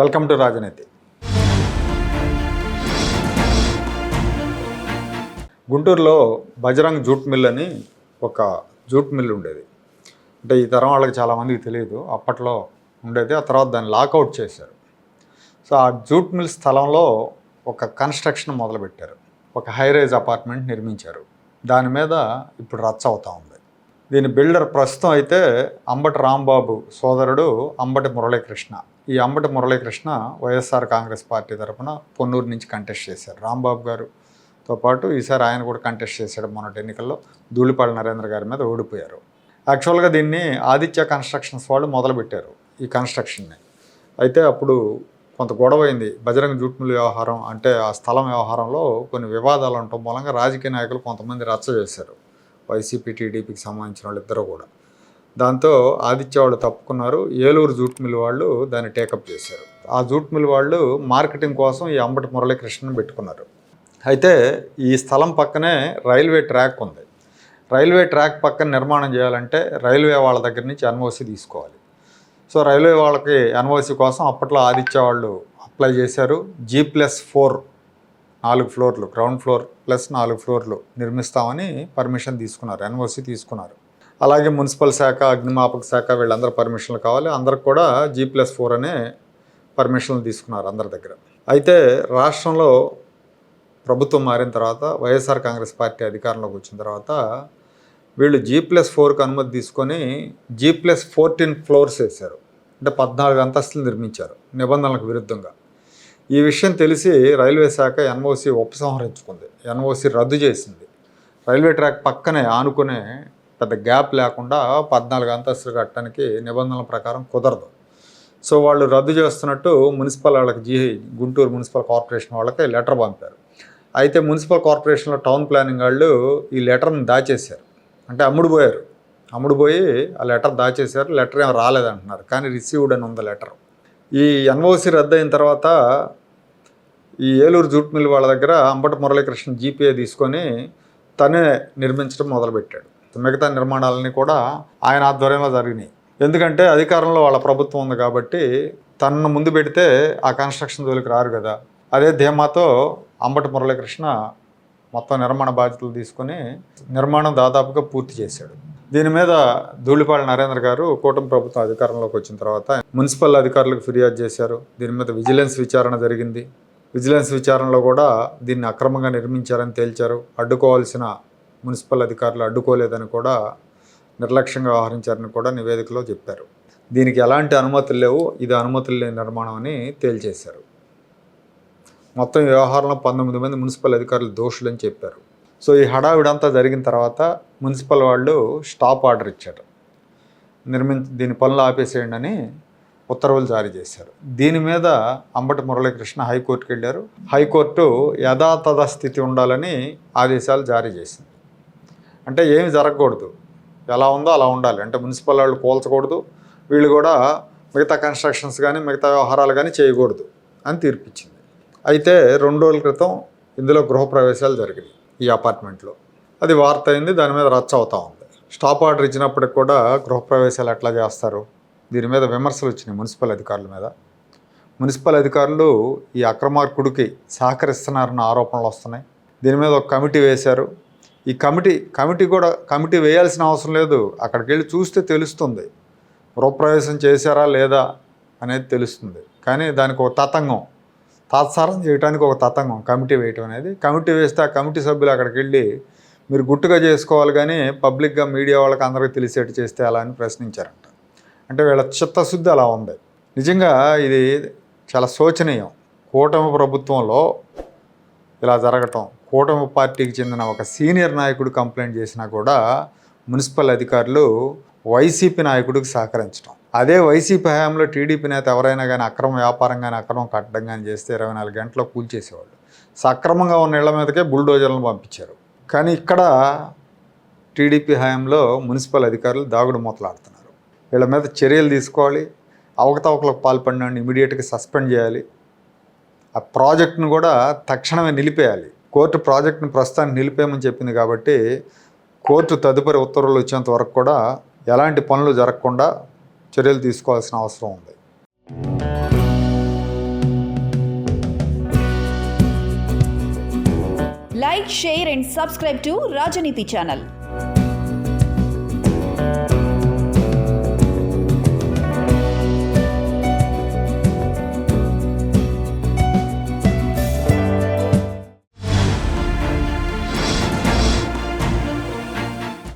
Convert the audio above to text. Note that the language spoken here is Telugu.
వెల్కమ్ టు రాజనీతి. గుంటూరులో బజరంగ్ జూట్ మిల్ అని ఒక జూట్ మిల్ ఉండేది. అంటే ఈ తరం వాళ్ళకి చాలామందికి తెలియదు అప్పట్లో ఉండేది. ఆ తర్వాత దాన్ని లాకౌట్ చేశారు. సో ఆ జూట్ మిల్ స్థలంలో ఒక కన్స్ట్రక్షన్ మొదలుపెట్టారు. ఒక హైరేజ్ అపార్ట్మెంట్ నిర్మించారు. దాని మీద ఇప్పుడు రచ్చ అవుతూ ఉంది. దీని బిల్డర్ ప్రస్తుతం అయితే అంబటి రాంబాబు సోదరుడు అంబటి మురళీకృష్ణ. ఈ అంబటి మురళీకృష్ణ వైఎస్ఆర్ కాంగ్రెస్ పార్టీ తరఫున పొన్నూరు నుంచి కంటెస్ట్ చేశారు. రాంబాబు గారుతో పాటు ఈసారి ఆయన కూడా కంటెస్ట్ చేశాడు మొన్నటి ఎన్నికల్లో. ధూళిపాళ నరేంద్ర గారి మీద ఓడిపోయారు. యాక్చువల్గా దీన్ని ఆదిత్య కన్స్ట్రక్షన్స్ వాళ్ళు మొదలుపెట్టారు ఈ కన్స్ట్రక్షన్ని అయితే అప్పుడు కొంత గొడవ అయింది. బజరంగ జూట్ వ్యవహారం అంటే ఆ స్థలం వ్యవహారంలో కొన్ని వివాదాలు ఉండటం మూలంగా రాజకీయ నాయకులు కొంతమంది రచ్చ చేశారు. వైసీపీ టీడీపీకి సంబంధించిన వాళ్ళు ఇద్దరు కూడా. దాంతో ఆదిత్య వాళ్ళు తప్పుకున్నారు. ఏలూరు జూట్ మిల్ వాళ్ళు దాన్ని టేకప్ చేశారు. ఆ జూట్ మిల్ వాళ్ళు మార్కెటింగ్ కోసం ఈ అంబటి మురళీకృష్ణను పెట్టుకున్నారు. అయితే ఈ స్థలం పక్కనే రైల్వే ట్రాక్ ఉంది. రైల్వే ట్రాక్ పక్కన నిర్మాణం చేయాలంటే రైల్వే వాళ్ళ దగ్గర నుంచి ఎన్ఓసి తీసుకోవాలి. సో రైల్వే వాళ్ళకి ఎన్ఓసి కోసం అప్పట్లో ఆదిత్య వాళ్ళు అప్లై చేశారు. జీ ప్లస్ ఫోర్ నాలుగు ఫ్లోర్లు గ్రౌండ్ ఫ్లోర్ ప్లస్ నాలుగు ఫ్లోర్లు నిర్మిస్తామని పర్మిషన్ తీసుకున్నారు. ఎన్ఓసి తీసుకున్నారు. అలాగే మున్సిపల్ శాఖ అగ్నిమాపక శాఖ వీళ్ళందరూ పర్మిషన్లు కావాలి. అందరికి కూడా జీ ప్లస్ ఫోర్ అనే పర్మిషన్లు తీసుకున్నారు అందరి దగ్గర. అయితే రాష్ట్రంలో ప్రభుత్వం మారిన తర్వాత వైఎస్ఆర్ కాంగ్రెస్ పార్టీ అధికారంలోకి వచ్చిన తర్వాత వీళ్ళు జీ ప్లస్ ఫోర్కి అనుమతి తీసుకొని జీ ప్లస్ ఫోర్టీన్ ఫ్లోర్స్ వేశారు. అంటే పద్నాలుగు అంతస్తులు నిర్మించారు నిబంధనలకు విరుద్ధంగా. ఈ విషయం తెలిసి రైల్వే శాఖ ఎన్ఓసి ఉపసంహరించుకుంది. ఎన్ఓసి రద్దు చేసింది. రైల్వే ట్రాక్ పక్కనే ఆనుకునే పెద్ద గ్యాప్ లేకుండా పద్నాలుగు అంతస్తులు కట్టడానికి నిబంధనల ప్రకారం కుదరదు. సో వాళ్ళు రద్దు చేస్తున్నట్టు మున్సిపల్ వాళ్ళకి జీ గుంటూరు మున్సిపల్ కార్పొరేషన్ వాళ్ళకి లెటర్ పంపారు. అయితే మున్సిపల్ కార్పొరేషన్లో టౌన్ ప్లానింగ్ వాళ్ళు ఈ లెటర్ని దాచేశారు. అంటే అమ్ముడు పోయారు అమ్ముడు పోయి ఆ లెటర్ దాచేశారు. లెటర్ ఏం రాలేదంటున్నారు. కానీ రిసీవ్డ్ అని ఉంది లెటర్. ఈ ఎన్ఓసి రద్దు అయిన తర్వాత ఈ ఏలూరు జూట్ మిల్ వాళ్ళ దగ్గర అంబటి మురళీకృష్ణ జీపీఏ తీసుకొని తనే నిర్మించడం మొదలుపెట్టాడు. మిగతా నిర్మాణాలన్నీ కూడా ఆయన ఆధ్వర్యంలో జరిగినాయి. ఎందుకంటే అధికారంలో వాళ్ళ ప్రభుత్వం ఉంది కాబట్టి తనను ముందు పెడితే ఆ కన్స్ట్రక్షన్ జోలికి రారు కదా. అదే ధీమాతో అంబటి మురళీకృష్ణ మొత్తం నిర్మాణ బాధ్యతలు తీసుకొని నిర్మాణం దాదాపుగా పూర్తి చేశాడు. దీని మీద ధూళిపాళ నరేంద్ర గారు కూటమి ప్రభుత్వం అధికారంలోకి వచ్చిన తర్వాత మున్సిపల్ అధికారులకు ఫిర్యాదు చేశారు. దీని మీద విజిలెన్స్ విచారణ జరిగింది. విజిలెన్స్ విచారణలో కూడా దీన్ని అక్రమంగా నిర్మించారని తేల్చారు. అడ్డుకోవాల్సిన మున్సిపల్ అధికారులు అడ్డుకోలేదని కూడా నిర్లక్ష్యంగా వ్యవహరించారని కూడా నివేదికలో చెప్పారు. దీనికి ఎలాంటి అనుమతులు లేవు. ఇది అనుమతులు లేని నిర్మాణం అని తేల్చేశారు. మొత్తం వ్యవహారంలో పంతొమ్మిది మంది మున్సిపల్ అధికారులు దోషులని చెప్పారు. సో ఈ హడావిడంతా జరిగిన తర్వాత మున్సిపల్ వాళ్ళు స్టాప్ ఆర్డర్ ఇచ్చారు. నిర్మించ దీని పనులు ఆపేసేయండి అని ఉత్తర్వులు జారీ చేశారు. దీని మీద అంబటి మురళీకృష్ణ హైకోర్టుకి వెళ్ళారు హైకోర్టు యథాతథ స్థితి ఉండాలని ఆదేశాలు జారీ చేసింది. అంటే ఏమి జరగకూడదు. ఎలా ఉందో అలా ఉండాలి. అంటే మున్సిపల్ వాళ్ళు పోల్చకూడదు వీళ్ళు కూడా మిగతా కన్స్ట్రక్షన్స్ కానీ మిగతా వ్యవహారాలు కానీ చేయకూడదు అని తీర్పిచ్చింది. అయితే రెండు రోజుల క్రితం ఇందులో గృహప్రవేశాలు జరిగినాయి ఈ అపార్ట్మెంట్లో. అది వార్త అయింది దాని మీద రచ్చ అవుతూ ఉంది. స్టాప్ ఆర్డర్ ఇచ్చినప్పటికి కూడా గృహప్రవేశాలు ఎట్లా చేస్తారు? దీని మీద విమర్శలు వచ్చినాయి మున్సిపల్ అధికారుల మీద. మున్సిపల్ అధికారులు ఈ అక్రమార్కుడికి సహకరిస్తున్నారన్న ఆరోపణలు వస్తున్నాయి. దీని మీద ఒక కమిటీ వేశారు. ఈ కమిటీ కమిటీ కూడా కమిటీ వేయాల్సిన అవసరం లేదు. అక్కడికి వెళ్ళి చూస్తే తెలుస్తుంది. గృహప్రవేశం చేశారా లేదా అనేది తెలుస్తుంది. కానీ దానికి ఒక తతంగం. తాత్సారం చేయడానికి ఒక తతంగం కమిటీ వేయటం అనేది. కమిటీ వేస్తే ఆ కమిటీ సభ్యులు అక్కడికి వెళ్ళి మీరు గుట్టుగా చేసుకోవాలి కానీ పబ్లిక్గా మీడియా వాళ్ళకి అందరికీ తెలిసేట్టు చేస్తే అలా అని ప్రశ్నించారంట. అంటే వీళ్ళ చిత్తశుద్ధి అలా ఉంది. నిజంగా ఇది చాలా శోచనీయం. కూటమి ప్రభుత్వంలో ఇలా జరగటం. కూటమి పార్టీకి చెందిన ఒక సీనియర్ నాయకుడు కంప్లైంట్ చేసినా కూడా మున్సిపల్ అధికారులు వైసీపీ నాయకుడికి సహకరించడం అదే వైసీపీ హయాంలో టీడీపీ నేత ఎవరైనా కానీ అక్రమ వ్యాపారం కానీ అక్రమం కట్టడం కానీ చేస్తే ఇరవై నాలుగు గంటల్లో కూల్చేసేవాళ్ళు సక్రమంగా ఉన్న ఇళ్ళ మీదకే బుల్డోజర్లను పంపించారు. కానీ ఇక్కడ టీడీపీ హయాంలో మున్సిపల్ అధికారులు దాగుడు మూతలాడుతున్నారు. వీళ్ళ మీద చర్యలు తీసుకోవాలి. అవకతవకలకు పాల్పడిన ఇమీడియట్గా సస్పెండ్ చేయాలి. ఆ ప్రాజెక్ట్ను కూడా తక్షణమే నిలిపేయాలి. కోర్టు ప్రాజెక్ట్ను ప్రస్తుతాన్ని నిలిపేయమని చెప్పింది కాబట్టి కోర్టు తదుపరి ఉత్తర్వులు వచ్చేంత వరకు కూడా ఎలాంటి పనులు జరగకుండా చర్యలు తీసుకోవాల్సిన అవసరం ఉంది. Like share and subscribe to Rajaneeti channel